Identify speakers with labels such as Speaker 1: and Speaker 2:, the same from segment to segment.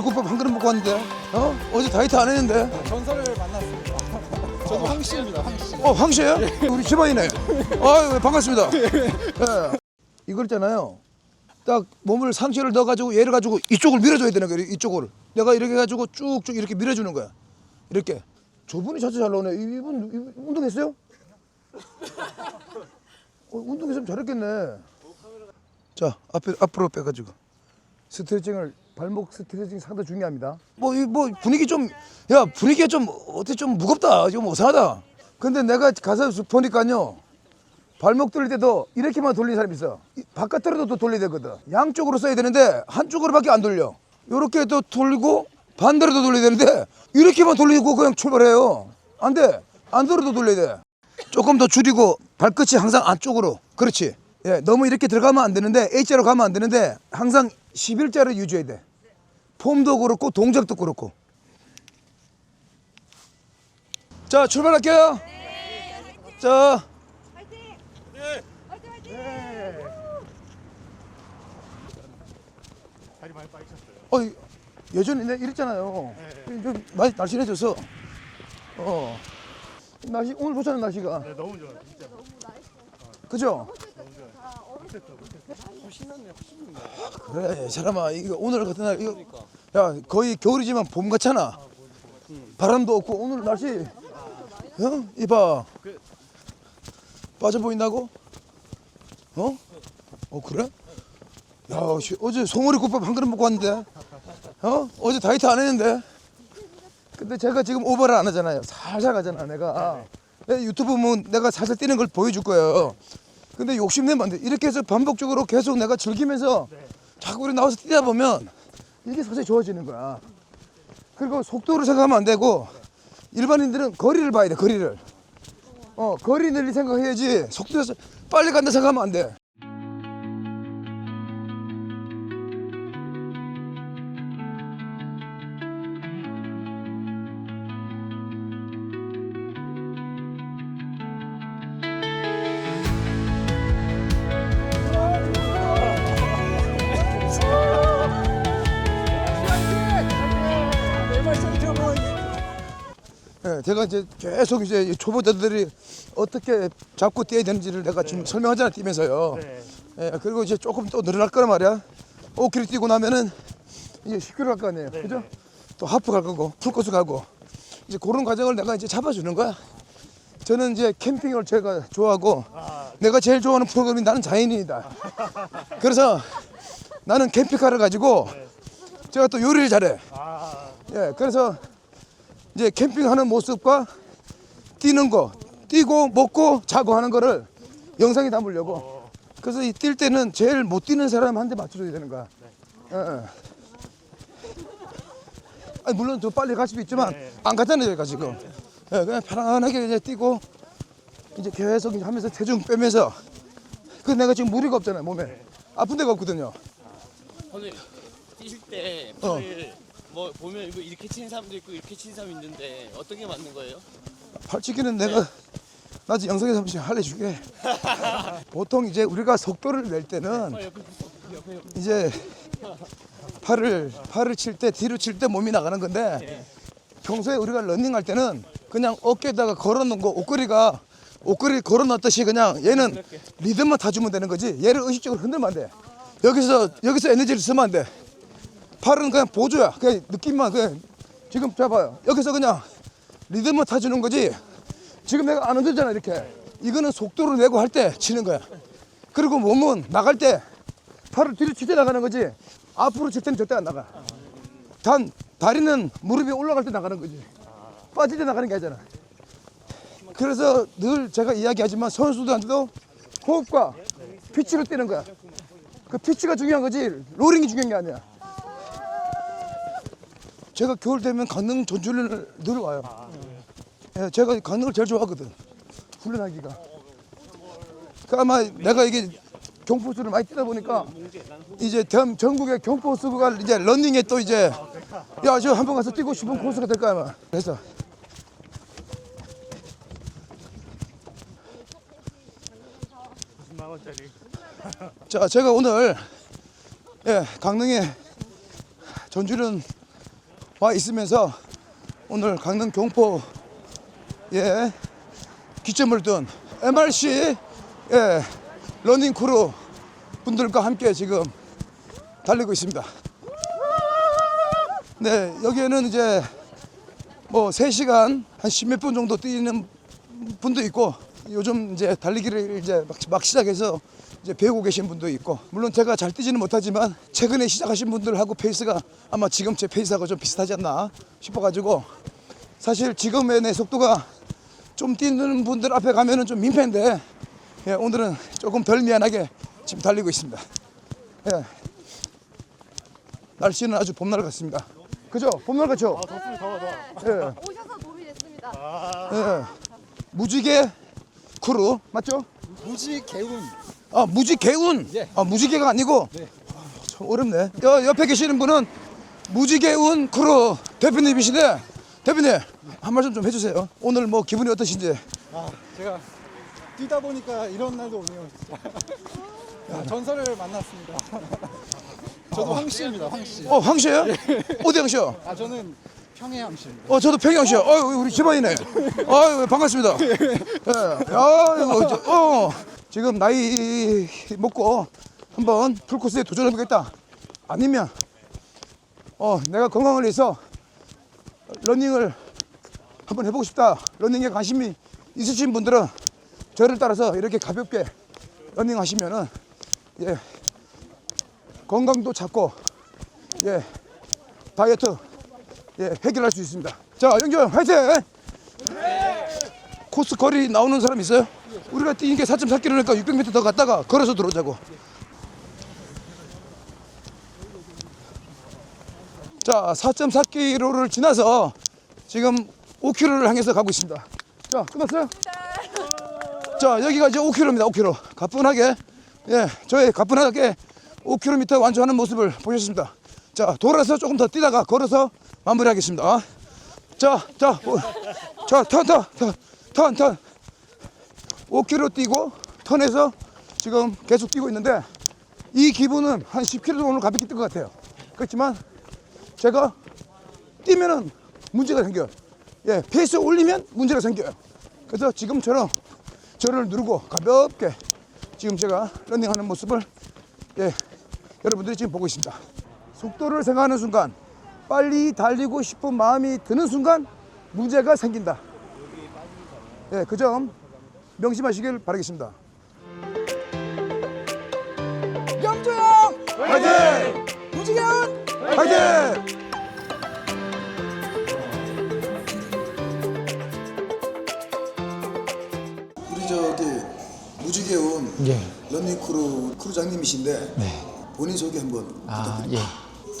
Speaker 1: 국밥 한 그릇 먹고 왔는데 어? 어제 다이어트 안 했는데
Speaker 2: 전설을 만났습니다. 저도 황 씨입니다. 황 씨.
Speaker 1: 어 황씨예요? 우리 집안이네 아 반갑습니다 예. 이거 있잖아요 딱 몸을 상체를 넣어가지고 얘를 가지고 이쪽을 밀어줘야 되는 거예요 이쪽을 내가 이렇게 해가지고 쭉쭉 이렇게 밀어주는 거야 이렇게 저분이 자체 잘 나오네 이- 이분, 이분 운동했어요? 어, 운동했으면 잘했겠네 자 앞에, 앞으로 빼가지고 스트레칭을 발목 스트레칭 상당히 중요합니다. 뭐 이 뭐 분위기 좀 야 분위기가 좀 어떻게 좀 무겁다 좀 어색하다. 근데 내가 가서 보니까요 발목 돌릴 때도 이렇게만 돌리는 사람이 있어. 이 바깥으로도 또 돌려야 되거든. 양쪽으로 써야 되는데 한쪽으로밖에 안 돌려. 이렇게 또 돌리고 반대로도 돌려야 되는데 이렇게만 돌리고 그냥 출발해요. 안 돼. 안으로도 돌려야 돼. 조금 더 줄이고 발끝이 항상 안쪽으로. 그렇지. 예, 너무 이렇게 들어가면 안 되는데 H자로 가면 안 되는데 항상 11자를 유지해야 돼. 폼도 그렇고 동작도 그렇고. 자, 출발할게요. 자.
Speaker 2: 다리 많이 빠지셨어요.
Speaker 1: 어, 예전에 내가 이랬잖아요. 좀 많이 날씬해져서. 어. 날씨 오늘 좋잖아요 날씨가.
Speaker 2: 네, 너무 좋아요. 진짜.
Speaker 1: 그죠? 그래, 이 사람아, 이거 오늘 같은 날 이거 야 거의 겨울이지만 봄 같잖아. 바람도 없고 오늘 날씨, 어? 이봐 빠져 보인다고? 어? 어 그래? 야, 씨, 어제 송어리 국밥 한 그릇 먹고 왔는데, 어? 어제 다이어트 안 했는데. 근데 제가 지금 오버를 안 하잖아요. 살살 가잖아, 내가. 내 유튜브 보면 내가 살살 뛰는 걸 보여줄 거예요. 근데 욕심내면 안 돼. 이렇게 해서 반복적으로 계속 내가 즐기면서 자꾸 우리 나와서 뛰다 보면 이게 서서히 좋아지는 거야. 그리고 속도를 생각하면 안 되고 일반인들은 거리를 봐야 돼, 거리를. 어, 거리 늘리 생각해야지 속도에서 빨리 간다 생각하면 안 돼. 제가 이제 계속 이제 이 초보자들이 어떻게 잡고 뛰어야 되는지를 내가 지금 설명하잖아 뛰면서요.
Speaker 2: 네.
Speaker 1: 예, 그리고 이제 조금 또 늘어날 거란 말이야. 5km 뛰고 나면은 이제 10km 갈 거 아니에요. 그죠? 또 하프 갈 거고 풀코스 가고 이제 그런 과정을 내가 이제 잡아주는 거야. 저는 이제 캠핑을 제가 좋아하고 내가 제일 좋아하는 프로그램이 나는 자연인이다. 그래서 나는 캠핑카를 가지고 제가 또 요리를 잘해.
Speaker 2: 아,
Speaker 1: 예, 그래서 이제 캠핑하는 모습과 뛰는 거, 뛰고 먹고 자고 하는 거를 영상에 담으려고. 그래서 이 뛸 때는 제일 못 뛰는 사람한테 맞춰줘야 되는 거야. 예, 예. 아니, 물론 더 빨리 갈 수도 있지만 안 갔잖아요, 저희가 지금. 예, 그냥 편안하게 이제 뛰고 이제 계속 이제 하면서 체중 빼면서 그 내가 지금 무리가 없잖아요, 몸에. 아픈 데가 없거든요.
Speaker 3: 오늘 뛰실 때
Speaker 1: 어.
Speaker 3: 팔을 뭐 보면 이거 이렇게 치는 사람도 있고 이렇게 치는 사람이 있는데 어떻게 맞는 거예요?
Speaker 1: 팔찌기는 내가 나중에 영상에서 한 번씩 알려줄게. 보통 이제 우리가 속도를 낼 때는
Speaker 3: 어, 옆에 붙어, 옆에 옆에.
Speaker 1: 이제 팔을 팔을 칠 때 뒤로 칠 때 몸이 나가는 건데 평소에 우리가 런닝 할 때는 그냥 어깨에다가 걸어놓은 거 옷걸이가 옷걸이 걸어놨듯이 그냥 얘는 리듬만 타주면 되는 거지 얘를 의식적으로 흔들면 안 돼. 여기서 여기서 에너지를 쓰면 안 돼. 팔은 그냥 보조야. 그냥 느낌만 그냥 지금 잡아요. 여기서 그냥 리듬만 타주는 거지. 지금 내가 안 흔들잖아 이렇게. 이거는 속도를 내고 할 때 치는 거야. 그리고 몸은 나갈 때 팔을 뒤로 칠 때 나가는 거지. 앞으로 칠 때는 절대 안 나가. 단 다리는 무릎이 올라갈 때 나가는 거지. 빠질 때 나가는 게 아니잖아. 그래서 늘 제가 이야기하지만 선수들한테도 호흡과 피치로 뛰는 거야. 그 피치가 중요한 거지 로링이 중요한 게 아니야. 제가 겨울 되면 강릉 전주를 늘 와요. 예, 제가 강릉을 제일 좋아하거든. 훈련하기가. 그 아마 내가 이게 경포수를 많이 뛰다 보니까 이제 전 전국의 경포수가 이제 런닝에 또 이제 야 저 한번 가서 뛰고 싶은 코스가 될 거야 아마. 그래서
Speaker 2: 90만 원짜리.
Speaker 1: 자 제가 오늘 예 강릉에 전주는 와 있으면서 오늘 강릉 경포 예 기점을 둔 MRC 예 러닝 크루 분들과 함께 지금 달리고 있습니다. 네 여기에는 이제 뭐 3시간 한 십몇 분 정도 뛰는 분도 있고 요즘 이제 달리기를 이제 막, 막 시작해서 이제 배우고 계신 분도 있고 물론 제가 잘 뛰지는 못하지만 최근에 시작하신 분들하고 페이스가 아마 지금 제 페이스하고 좀 비슷하지 않나 싶어가지고 사실 지금의 내 속도가 좀 뛰는 분들 앞에 가면은 좀 민폐인데 예, 오늘은 조금 덜 미안하게 지금 달리고 있습니다. 예. 날씨는 아주 봄날 같습니다. 그죠? 봄날 같죠?
Speaker 2: 덥습니다. 더워 더워.
Speaker 1: 예.
Speaker 4: 오셔서 도움이 됐습니다.
Speaker 1: 예. 무지개 크루 맞죠?
Speaker 2: 무지 개운.
Speaker 1: 아 무지 개운.
Speaker 2: 예.
Speaker 1: 아 무지개가 아니고.
Speaker 2: 네.
Speaker 1: 아, 참 어렵네. 여, 옆에 계시는 분은 무지개운 크루 대표님이신데 대표님 한 말씀 좀 해주세요. 오늘 뭐 기분이 어떠신지.
Speaker 2: 아 제가 뛰다 보니까 이런 날도 오네요. 진짜. 아, 전설을 만났습니다. 저도 황 씨입니다. 황 씨.
Speaker 1: 어 황씨예요? 어디 황씨요?
Speaker 2: 아 저는 평해 황 씨입니다.
Speaker 1: 어 저도 평영 씨요. 어 우리 집안이네. 아 반갑습니다. 예. 아 이거 저, 어 지금 나이 먹고 한번 풀코스에 도전해 보겠다. 아니면 어 내가 건강을 위해서 러닝을 한번 해보고 싶다. 러닝에 관심이 있으신 분들은 저를 따라서 이렇게 가볍게 러닝 하시면은 예 건강도 찾고 예 다이어트 예, 해결할 수 있습니다. 자, 영경 화이팅! 코스 거리 나오는 사람 있어요? 우리가 뛰는 게 4.4km니까 600m 더 갔다가 걸어서 들어오자고. 자, 4.4km를 지나서 지금 5km를 향해서 가고 있습니다. 자, 끝났어요? 자, 여기가 이제 5km입니다. 5km. 가뿐하게, 예, 저의 가뿐하게 5km 완주하는 모습을 보셨습니다. 자, 돌아서 조금 더 뛰다가 걸어서 마무리하겠습니다. 자, 자, 오, 자, 턴, 턴, 턴, 턴, 턴. 5km 뛰고 턴에서 지금 계속 뛰고 있는데 이 기분은 한 10km 정도 가볍게 뛸것 같아요. 그렇지만 제가 뛰면은 문제가 생겨요. 예, 페이스 올리면 문제가 생겨요. 그래서 지금처럼 저를 누르고 가볍게 지금 제가 런닝하는 모습을 예, 여러분들이 지금 보고 있습니다. 속도를 생각하는 순간, 빨리 달리고 싶은 마음이 드는 순간 문제가 생긴다. 예, 그 점 명심하시길 바라겠습니다. 영조형 화이팅! 무지경 화이팅! 우리 저기 무지개운
Speaker 5: 예.
Speaker 1: 런닝 크루 크루장님이신데 본인 소개 한번
Speaker 5: 아, 예.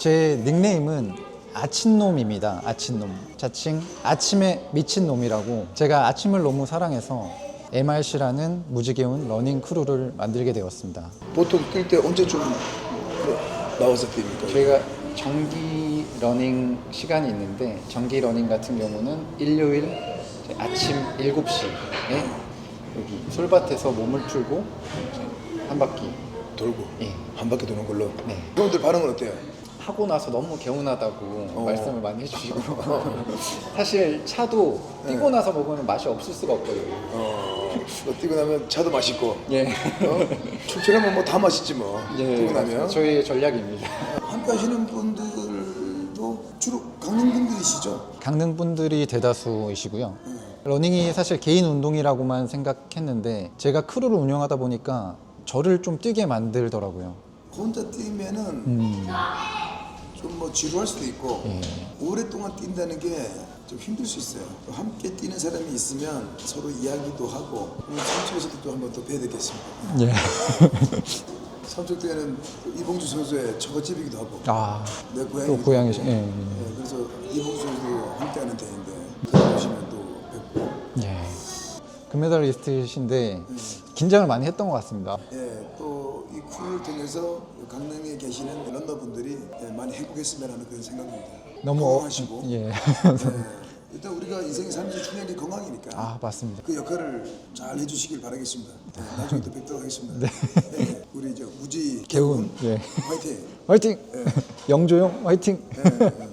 Speaker 5: 제 닉네임은 아침놈입니다. 아침놈. 자칭 아침에 미친 놈이라고 제가 아침을 너무 사랑해서 MRC라는 무지개운 러닝 크루를 만들게 되었습니다.
Speaker 1: 보통 뛸 때 언제쯤 나와서 뜁니까?
Speaker 5: 저희가 정기 러닝 시간이 있는데 정기 러닝 같은 경우는 일요일 아침 7시에 여기 솔밭에서 몸을 풀고 한 바퀴
Speaker 1: 돌고
Speaker 5: 예.
Speaker 1: 한 바퀴 도는 걸로.
Speaker 5: 네.
Speaker 1: 여러분들 반응은 어때요?
Speaker 5: 하고 나서 너무 개운하다고
Speaker 1: 어.
Speaker 5: 말씀을 많이 해주시고 사실 차도 뛰고 나서 먹으면 맛이 없을 수가 없거든요.
Speaker 1: 어, 뭐 뛰고 나면 차도 맛있고
Speaker 5: 예.
Speaker 1: 어? 출출하면 뭐 다 맛있지 뭐.
Speaker 5: 예,
Speaker 1: 뛰고 나면.
Speaker 5: 저희의 전략입니다.
Speaker 1: 함께 하시는 분들도 주로 강릉 분들이시죠?
Speaker 5: 강릉 분들이 대다수이시고요. 러닝이 사실 개인 운동이라고만 생각했는데 제가 크루를 운영하다 보니까 저를 좀 뛰게 만들더라고요.
Speaker 1: 혼자 뛰면은
Speaker 5: 음.
Speaker 1: 좀뭐 지루할 수도 있고
Speaker 5: 예.
Speaker 1: 오랫동안 뛴다는 게 좀 힘들 수 있어요. 또 함께 뛰는 사람이 있으면 서로 이야기도 하고 삼척에서도 또 한번 또 뵈야 되겠습니다.
Speaker 5: 예.
Speaker 1: 삼척 때는 이봉주 선수의 처갓집이기도 하고
Speaker 5: 아, 내또
Speaker 1: 고향이
Speaker 5: 고향이시. 예. 예.
Speaker 1: 그래서 이봉주 선수도 함께하는 거기 오시면 또 뵙고
Speaker 5: 예. 금메달리스트이신데 긴장을 많이 했던 것 같습니다.
Speaker 1: 예, 또 이 쿨을 통해서 강릉에 계시는 런너분들이 예, 많이 행복했으면 하는 그런 생각입니다.
Speaker 5: 너무 어-
Speaker 1: 건강하시고
Speaker 5: 예.
Speaker 1: 예, 일단 우리가 인생의 삶에서 중요한 게 건강이니까
Speaker 5: 아, 맞습니다.
Speaker 1: 그 역할을 잘 해주시길 바라겠습니다. 예, 나중에 또 뵙도록 하겠습니다. 예, 우리 저 무지
Speaker 5: 개운. 예.
Speaker 1: 화이팅!
Speaker 5: 화이팅! 영조용 화이팅!
Speaker 1: 예, 예.